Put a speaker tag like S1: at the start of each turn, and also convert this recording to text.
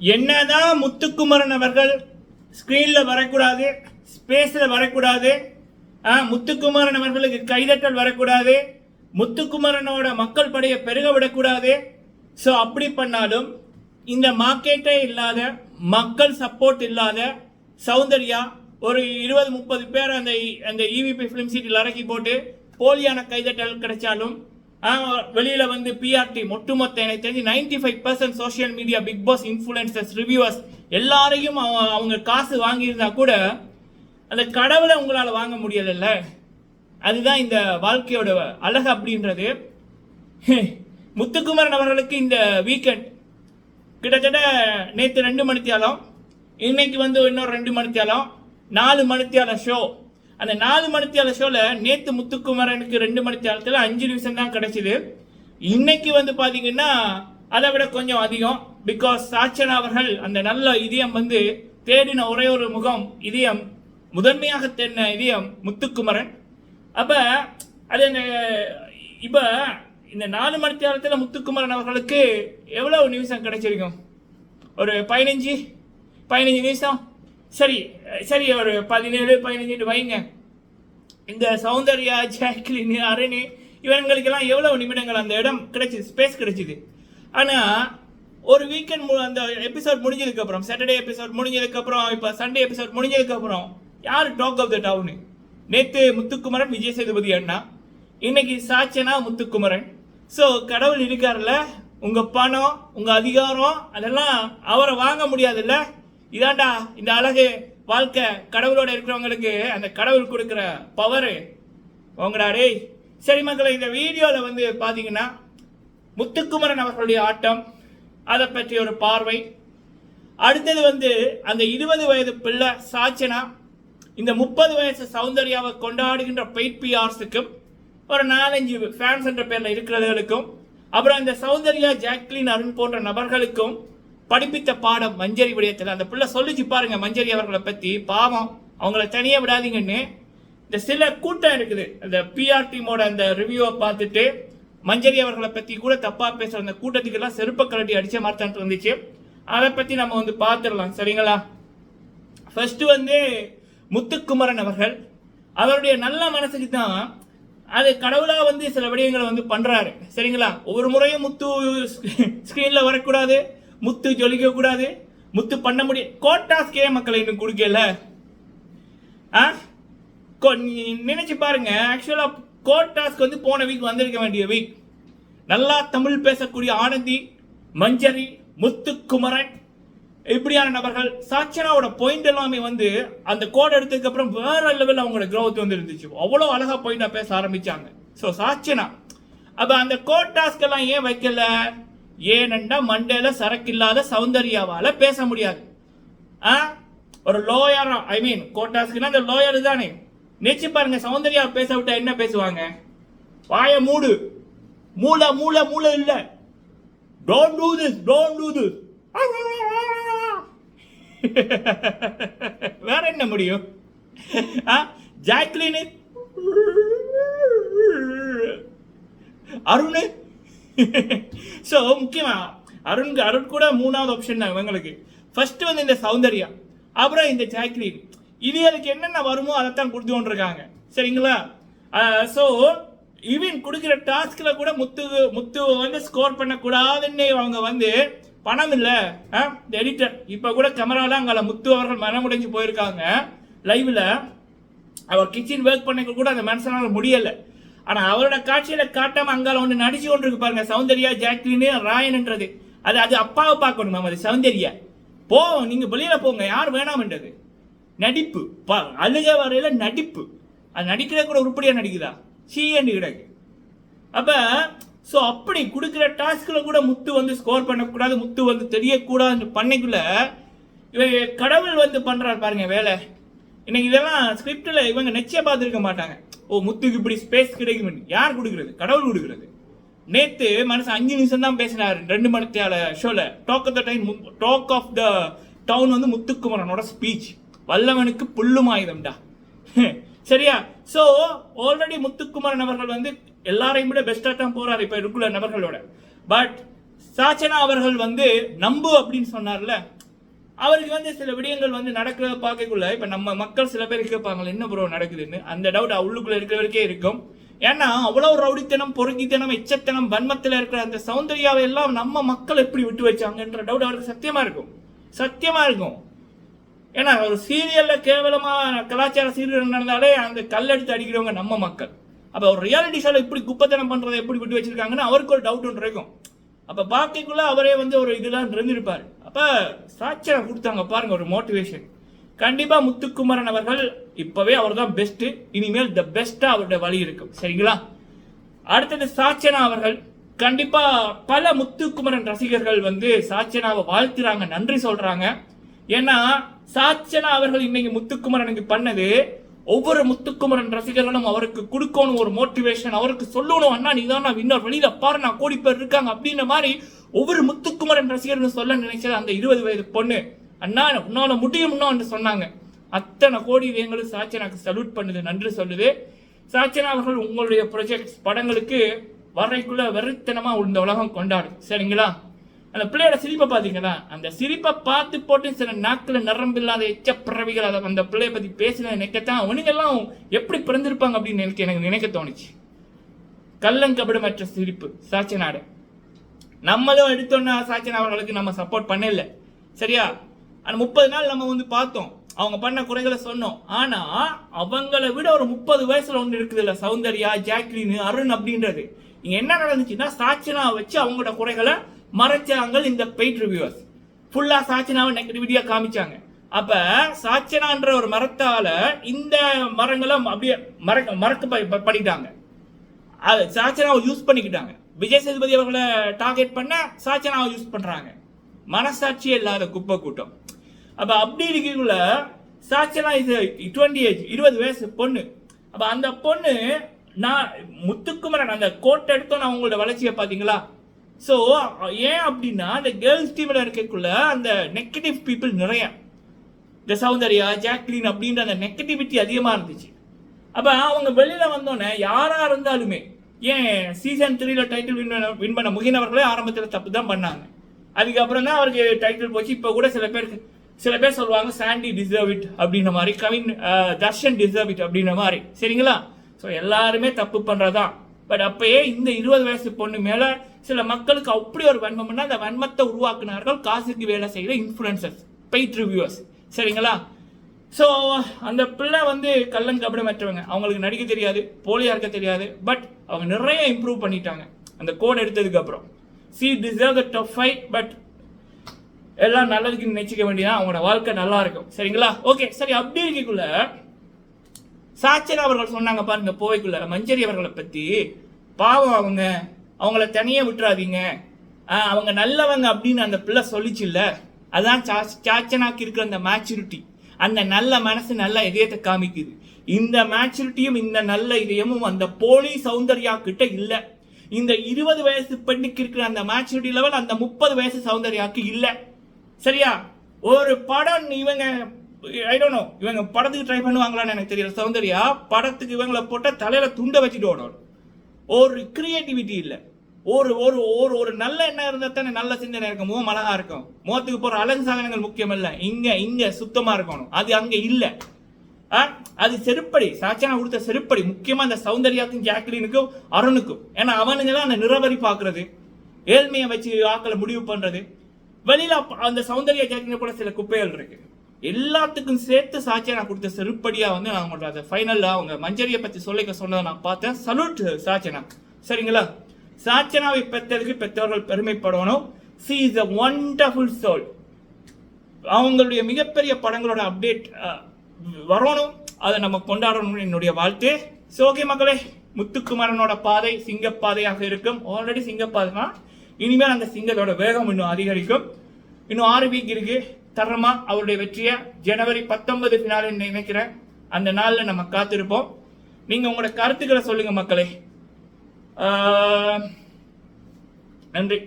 S1: என்னதான் முத்துக்குமரன் அவர்கள் ஸ்க்ரீனில் வரக்கூடாது ஸ்பேஸில் வரக்கூடாது முத்துக்குமரன் அவர்களுக்கு கைதட்டல் வரக்கூடாது முத்துக்குமரனோட மக்கள் படையை பெருக விடக்கூடாது. ஸோ அப்படி பண்ணாலும் இந்த மார்க்கெட்டே இல்லாத மக்கள் சப்போர்ட் இல்லாத சௌந்தர்யா ஒரு இருபது முப்பது பேர் அந்த அந்த இவிபி ஃபிலிம் சீட்டில் இறக்கி போட்டு போலியான கைதட்டல் கிடைச்சாலும் வெளியில வந்து பிஆர்டி ஒட்டுமொத்த எனக்கு தெரிஞ்சு ninety five percent social media Bigg Boss influencers reviewers எல்லாரையும் அவங்க காசு வாங்கியிருந்தா கூட அந்த கடவுளை உங்களால் வாங்க முடியலைல்ல. அதுதான் இந்த வாழ்க்கையோட அழகு அப்படின்றது. முத்துக்குமரன் அவர்களுக்கு இந்த வீக்கெண்ட் கிட்டத்தட்ட நேற்று ரெண்டு மணித்தியாலம் இன்னைக்கு வந்து இன்னொரு ரெண்டு மணித்தியாலம் நாலு மணித்தியால ஷோ அந்த நாலு மணித்தியால ஷோல நேத்து முத்துக்குமரனுக்கு ரெண்டு மணித்தியாலத்தில் அஞ்சு நிமிஷம் தான் கிடைச்சிது. இன்னைக்கு வந்து பாத்தீங்கன்னா அதை விட கொஞ்சம் அதிகம். பிகாஸ் சாச்சன் அவர்கள் அந்த நல்ல இதயம் வந்து தேடின ஒரே ஒரு முகம் இதயம் முதன்மையாக தேடின இதயம் முத்துக்குமரன். அப்ப அது அந்த இப்ப இந்த நாலு மணி நேரத்தில் முத்துக்குமரன் அவர்களுக்கு எவ்வளவு நிமிஷம் கிடைச்சிருக்கும்? ஒரு பதினஞ்சு பதினஞ்சு நிமிஷம்? சரி சரி ஒரு பதினேழு பதினஞ்சுன்னு வைங்க. இந்த சௌந்தர்யா ஜாக்லின் அரணி இவங்களுக்கெல்லாம் எவ்வளவு நிமிடங்கள் அந்த இடம் கிடைச்சிது ஸ்பேஸ் கிடைச்சிது. ஆனால் ஒரு வீக்கெண்ட் அந்த எபிசோட் முடிஞ்சதுக்கப்புறம் சாட்டர்டே எபிசோட் முடிஞ்சதுக்கப்புறம் இப்போ சண்டே எபிசோட் முடிஞ்சதுக்கப்புறம் யார் டாக் ஆஃப் த டவுனு நேற்று முத்துக்குமரன் விஜய் சேதுபதி அண்ணா. இன்னைக்கு சாச்சனா முத்துக்குமரன். ஸோ கடவுள் இருக்கார்ல உங்கள் பணம் உங்கள் அதிகாரம் அதெல்லாம் அவரை வாங்க முடியாதுல்ல? இதாண்டா இந்த அழகு வாழ்க்கை கடவுளோட இருக்கிறவங்களுக்கு அந்த கடவுள் கொடுக்குற பவரு உங்களா டேய். சரி மக்களை இந்த வீடியோவில் வந்து பார்த்தீங்கன்னா முத்துக்குமரன் அவர்களுடைய ஆட்டம் அதை பற்றி ஒரு பார்வை. அடுத்தது வந்து அந்த இருபது வயது பிள்ளை சாச்சனா இந்த முப்பது வயசு சௌந்தர்யாவை கொண்டாடுகின்ற பெயிட் பிஆர்ஸுக்கும் ஒரு நாலஞ்சு ஃபேன்ஸ் என்ற பேரில் இருக்கிறவர்களுக்கும் அப்புறம் இந்த சௌந்தர்யா ஜாக்லின் அருண் போன்ற நபர்களுக்கும் படிப்பித்த பாடம் மஞ்சரி விடயத்தில் அந்த பிள்ளை சொல்லிச்சு பாருங்க மஞ்சரி அவர்களை பற்றி பாவம் அவங்கள தனியாக விடாதீங்கன்னு. இந்த சில கூட்டம் இருக்குது. அந்த பிஆர்டிமோட அந்த ரிவ்யூவை பார்த்துட்டு மஞ்சரி அவர்களை பற்றி கூட தப்பாக பேசுகிற அந்த கூட்டத்துக்கெல்லாம் செருப்ப கலட்டி அடித்த மாதிரி இருந்துச்சு. அதை பற்றி நம்ம வந்து பார்த்துடலாம். சரிங்களா? ஃபஸ்ட்டு வந்து முத்துக்குமரன் அவர்கள். அவருடைய நல்ல மனசுக்கு தான் அது கடவுளாக வந்து சில விடயங்களை வந்து பண்ணுறாரு சரிங்களா? ஒவ்வொரு முறையும் முத்து ஸ்க்ரீனில் வரக்கூடாது. முத்து ஜொலிக்க கூடாது. முத்து பண்ண முடியும் கோட்டாஸ்கே மக்களை இன்னும் கொடுக்கல ஆ? நீ- நினைச்சு பாருங்க ஆக்சுவலா கோட்டாஸ்க்கு வந்து போன வீக் வந்திருக்க வேண்டிய வீக் நல்லா தமிழ் பேசக்கூடிய ஆனந்தி மஞ்சரி முத்துக்குமரன் இப்படியான நபர்கள் சாச்சனாவோட பாயிண்ட் எல்லாமே வந்து அந்த கோட் எடுத்ததுக்கு அப்புறம் வேற லெவலில் அவங்களோட க்ரோத் வந்து இருந்துச்சு. அவ்வளோ அழகா பாயிண்டா பேச ஆரம்பிச்சாங்க. ஸோ சாச்சனா அப்ப அந்த கோட் டாஸ்க் எல்லாம் ஏன் வைக்கல? ஏனெண்டா மண்டேல சரக்கு இல்லாத சௌந்தர்யாவால பேச முடியாது. ஆ? ஒரு லோயர் ஐ மீன் கோட்டாஸ்க்குன்னா அந்த லோயர் தானே. நினைச்சு பாருங்க சௌந்தர்யா பேச விட்டா என்ன பேசுவாங்க? வாய மூடு. மூளை மூளை மூளை இல்ல. Don't do this don't do this வேற என்ன முடியும்? ஆ? ஜாக்லின்? அருண்? ஸோ முக்கியமாக அருண் அருண் கூட மூணாவது ஆப்ஷன் தான் இவங்களுக்கு ஃபர்ஸ்ட் வந்து இந்த சௌந்தர்யா அப்புறம் இந்த ஜாக்லின். இவங்களுக்கு என்னென்ன வருமோ அதைத்தான் கொடுத்து கொண்டிருக்காங்க. சரிங்களா? ஸோ இவன் கொடுக்குற டாஸ்கில் கூட முத்து முத்து வந்து ஸ்கோர் பண்ணக்கூடாதுன்னு அவங்க வந்து பணம் இல்லை. இந்த எடிட்டர் இப்போ கூட கேமராலாம் அங்கே முத்து அவர்கள் மனமுடைஞ்சு போயிருக்காங்க. லைவில் அவர் கிச்சன் ஒர்க் பண்ண கூட அந்த மனசனால் முடியலை. ஆனா அவரோட காட்சியில காட்டாம அங்கால ஒன்று நடிச்சு கொண்டிருக்கு பாருங்க. சௌந்தர்யா ஜாக்லின் ராயன்ன்றது அது அது அப்பாவை பார்க்கணும் அது சௌந்தர்யா. போ நீங்க வெளியில போங்க. யார் வேணாம்ன்றது நடிப்பு. பா அழுக வரையில நடிப்பு. அது நடிக்கிற கூட உருப்படியா நடிக்குதா? சீயண்டு கிடக்கு அப்ப ஸோ அப்படி கொடுக்குற டாஸ்க்கில் கூட முத்து வந்து ஸ்கோர் பண்ணக்கூடாது முத்து வந்து தெரியக்கூடாதுன்னு பண்ணைக்குள்ள இவங்க கடவுள் வந்து பண்ணுறாரு பாருங்க வேலை. இன்னைக்கு இதெல்லாம் ஸ்கிரிப்டில் இவங்க நிச்சயம் பார்த்துருக்க மாட்டாங்க. ஓ முத்துக்கு இப்படி ஸ்பேஸ் கிடைக்கும். யார் கொடுக்குறது? கடவுள் கொடுக்குறது. நேத்து மனசு அஞ்சு நிமிஷம் தான் பேசினார் ரெண்டு மணித்தியால ஷோல talk of the time talk of the town வந்து முத்துக்குமரனோட ஸ்பீச் வல்லவனுக்கு புல்லும் ஆயுதம்டா. சரியா? ஸோ ஆல்ரெடி முத்துக்குமரன் அவர்கள் வந்து எல்லாரையும் விட பெஸ்ட்டாக தான் போறாரு இப்போ இருக்குள்ள நபர்களோட. பட் சாச்சனா அவர்கள் வந்து நம்பு அப்படின்னு சொன்னார்ல அவருக்கு வந்து சில விடயங்கள் வந்து நடக்கிறத பார்க்கக்குள்ள இப்போ நம்ம மக்கள் சில பேர் கேட்பாங்க என்ன ப்ரோ நடக்குதுன்னு? அந்த டவுட் உள்ளுக்குள்ள இருக்கிறவருக்கே இருக்கும். ஏன்னா அவ்வளோ ரவுடித்தனம் பொருங்கித்தனம் எச்சத்தனம் வன்மத்தில் இருக்கிற அந்த சௌந்தர்யாவை எல்லாம் நம்ம மக்கள் எப்படி விட்டு வச்சாங்கன்ற டவுட் அவருக்கு சத்தியமாக இருக்கும். சத்தியமாக இருக்கும். ஏன்னா ஒரு சீரியலில் கேவலமாக கலாச்சார சீரியல் நடந்தாலே அந்த கல்லெடுத்து அடிக்கிறவங்க நம்ம மக்கள். அப்போ ஒரு ரியாலிட்டி ஷோவில் இப்படி குப்பத்தனம் பண்ணுறதை எப்படி விட்டு வச்சிருக்காங்கன்னு அவருக்கு ஒரு டவுட் ஒன்று இருக்கும். அப்போ பார்க்கக்குள்ளே அவரே வந்து ஒரு இதெல்லாம் இருந்திருப்பார். அப்போ சாட்சியா கொடுத்தாங்க பாருங்க ஒரு மோட்டிவேஷன் கண்டிப்பாக முத்துக்குமரன் அவர்கள் இப்போவே அவர் தான் பெஸ்ட்டு இனிமேல் த பெஸ்ட்டாக அவருடைய வழி இருக்கும். சரிங்களா? அடுத்தது சாச்சனா அவர்கள். கண்டிப்பாக பல முத்துக்குமரன் ரசிகர்கள் வந்து சாச்சனாவை வாழ்த்துறாங்க நன்றி சொல்கிறாங்க ஏன்னா சாச்சனா அவர்கள் இன்னைக்கு முத்துக்குமரனுக்கு பண்ணது ஒவ்வொரு முத்துக்குமரன் ரசிகர்களும் அவருக்கு கொடுக்கணும் ஒரு மோட்டிவேஷன் அவருக்கு சொல்லணும் அண்ணா நீ தான் நான் இன்னொரு வெளியில் பாரு நான் கோடி பேர் இருக்காங்க அப்படின்ற மாதிரி ஒவ்வொரு முத்துக்குமரன் ரசிகர்னு சொல்ல நினைச்சது அந்த இருபது வயது பொண்ணு. அண்ணா உன்னால முடியும்னு சொன்னாங்க. அத்தனை கோடி எங்களுக்கு சாச்சனாக்கு சல்யூட் பண்ணுது நன்றி சொல்லுது. சாச்சனா அவர்கள் உங்களுடைய ப்ரொஜெக்ட் படங்களுக்கு வரைக்குள்ள வெறித்தனமா இந்த உலகம் கொண்டாடும் சரிங்களா? அந்த பிள்ளையோட சிரிப்பை பார்த்தீங்களா அந்த சிரிப்பை பார்த்து போட்டு சில நாட்கள் நரம்பு இல்லாத எச்ச பிறவிகள் அதை அந்த பிள்ளைய பத்தி பேசின நினைக்கத்தான் அவனுங்கெல்லாம் எப்படி பிறந்திருப்பாங்க அப்படின்னு எனக்கு எனக்கு நினைக்க தோணுச்சு. கள்ளங்கபடமற்ற சிரிப்பு சாச்சனாடு நம்மளும் எடுத்தோன்னா சாச்சனா அவர்களுக்கு நம்ம சப்போர்ட் பண்ணல. சரியா? அந்த முப்பது நாள் நம்ம வந்து பார்த்தோம். அவங்க பண்ண குறைகளை சொன்னோம். ஆனா அவங்கள விட ஒரு முப்பது வயசுல ஒன்று இருக்குது இல்ல சௌந்தர்யா ஜாக்லின் அருண் அப்படின்றது. இங்க என்ன நடந்துச்சுன்னா சாச்சனா வச்சு அவங்களோட குறைகளை மறைச்சாங்க இந்த பெயிட் ரிவ்யூவர்ஸ் ஃபுல்லா சாச்சனாவை நெகட்டிவிட்டியா காமிச்சாங்க. அப்ப சாச்சனான்ற ஒரு மரத்தால இந்த மரங்களை அப்படியே மறக்க மறக்க ப- பண்ணிட்டாங்க. அது சாச்சனாவை யூஸ் பண்ணிக்கிட்டாங்க. விஜய் சேதுபதி அவர்களை டார்கெட் பண்ண சாச்சனாவை யூஸ் பண்ணுறாங்க மனசாட்சியே இல்லாத குப்பை கூட்டம் அப்போ அப்படி இருக்கிறக்குள்ள சாச்சனா இது டுவெண்ட்டி ஏஜ் இருபது வயசு பொண்ணு. அப்போ அந்த பொண்ணு நான் முத்துக்குமரன் அந்த கோட் எடுத்தோம் நான் அவங்களோட வளர்ச்சியை பார்த்தீங்களா? ஸோ ஏன் அப்படின்னா அந்த கேர்ள்ஸ் டீமில் இருக்கக்குள்ள அந்த நெகட்டிவ் பீப்புள் நிறைய. இந்த சௌந்தர்யா ஜாக்லின் அப்படின்ற அந்த நெகட்டிவிட்டி அதிகமாக இருந்துச்சு. அப்போ அவங்க வெளியில் வந்தோடனே யாராக இருந்தாலுமே ஏன் சீசன் த்ரீல டைட்டில் வின் பண்ண வின் பண்ண முகினவர்களே ஆரம்பத்தில் தப்பு தான் பண்ணாங்க. அதுக்கப்புறம் தான் அவருக்கு டைட்டில் போச்சு. இப்போ கூட சில பேருக்கு சில பேர் சொல்லுவாங்க சாண்டி டிசர்வ் இட் அப்படின்ற மாதிரி. கவின் தர்ஷன் டிசர்வ் இட் அப்படின்ற மாதிரி. சரிங்களா? ஸோ எல்லாருமே தப்பு பண்றதா? பட் அப்பயே இந்த இருபது வயசு பொண்ணு மேலே சில மக்களுக்கு அப்படி ஒரு வன்மம்னா அந்த வன்மத்தை உருவாக்குனார்கள் காசுக்கு வேலை செய்கிற இன்ஃப்ளூயன்சர்ஸ் பெய்ட் ரிவ்யூவர்ஸ் சரிங்களா? ஸோ அந்த பிள்ளை வந்து கள்ளங்கபடமற்றவங்க அவங்களுக்கு நடிக்க தெரியாது போலியாக இருக்க தெரியாது பட் அவங்க நிறைய இம்ப்ரூவ் பண்ணிட்டாங்க. அந்த கோட் எடுத்ததுக்கப்புறம் she deserve the tough five but எல்லாம் நல்லதுக்கு நினைச்சிக்க வேண்டியதான் அவங்களோட வாழ்க்கை நல்லா இருக்கும். சரிங்களா? ஓகே சரி அப்படி இருக்கக்குள்ள சாச்சனா அவர்கள் சொன்னாங்க பாருங்க போவைக்குள்ள. மஞ்சரி அவர்களை பற்றி பாவம் அவங்க. அவங்கள தனியே விட்டுறாதீங்க. அவங்க நல்லவங்க அப்படின்னு அந்த பிள்ளை சொல்லிச்சுல்ல அதான் சா- சாச்சனாக்கு இருக்கிற அந்த மேச்சூரிட்டி அந்த நல்ல மனசு நல்ல இதயத்தை காமிக்குது. இந்த மேச்சுரிட்டியும் இந்த நல்ல இதயமும் அந்த போலி சௌந்தர்யா கிட்ட இல்லை. இந்த இருபது வயசு பெண்ணுக்கு இருக்கிற அந்த மேச்சுரிட்டி லெவல் அந்த முப்பது வயசு சௌந்தர்யாவுக்கு இல்லை. சரியா? ஒரு படம் இவங்க ஐ டோன்ட் நோ இவங்க படத்துக்கு ட்ரை பண்ணுவாங்களான்னு எனக்கு தெரியல. சௌந்தர்யா படத்துக்கு இவங்களை போட்டால் தலையில் துண்டை வச்சுட்டு ஓடணும். ஒரு கிரியேட்டிவிட்டி இல்லை. ஒரு ஒரு ஒரு ஒரு நல்ல எண்ணம் இருந்தால் தானே நல்ல சிந்தனை இருக்கும். முகம் அழகா இருக்கும். முகத்துக்கு போற அழகு சாதனங்கள் முக்கியம் இல்லை இங்க இங்க சுத்தமா இருக்கணும். அது அங்க இல்லை. ஆ? அது செருப்படி. சாட்சியான கொடுத்த செருப்படி. முக்கியமா அந்த சௌந்தர்யாக்கும் ஜாக்லினுக்கும் அருணுக்கும். ஏன்னா அவனுங்க தான் அந்த நிறவரி பாக்குறது ஏழ்மையை வச்சு ஆக்களை முடிவு பண்றது. வெளியில அந்த சௌந்தர்யா ஜாக்லின கூட சில குப்பைகள் இருக்கு. எல்லாத்துக்கும் சேர்த்து சாட்சியா நான் கொடுத்த செருப்படியா வந்து நான் பண்றேன் ஃபைனல்ல அவங்க மஞ்சரியை பத்தி சொல்லிக்க சொன்னதை நான் பார்த்தேன். சல்யூட் சாச்சனா சரிங்களா? சாச்சனாவை பெற்றதுக்கு பெற்றோர்கள் பெருமைப்படணும் she is a wonderful soul அவங்களுடைய மிகப்பெரிய படங்களோட அப்டேட் வரணும். அதை நம்ம கொண்டாடணும்னு என்னுடைய வாழ்த்து. சோகி மகளே மக்களே முத்துக்குமரனோட பாதை சிங்கப்பாதையாக இருக்கும். ஆல்ரெடி சிங்கப்பாதை தான். இனிமேல் அந்த சிங்கத்தோட வேகம் இன்னும் அதிகரிக்கும். இன்னும் ஆறு வீக் இருக்கு. தரமா அவருடைய வெற்றியை ஜனவரி பத்தொன்பது ஃபினாலே நினைக்கிறேன். அந்த நாளில் நம்ம காத்திருப்போம். நீங்கள் உங்களோட கருத்துக்களை சொல்லுங்கள் மக்களே. ஆஹ், நன்றி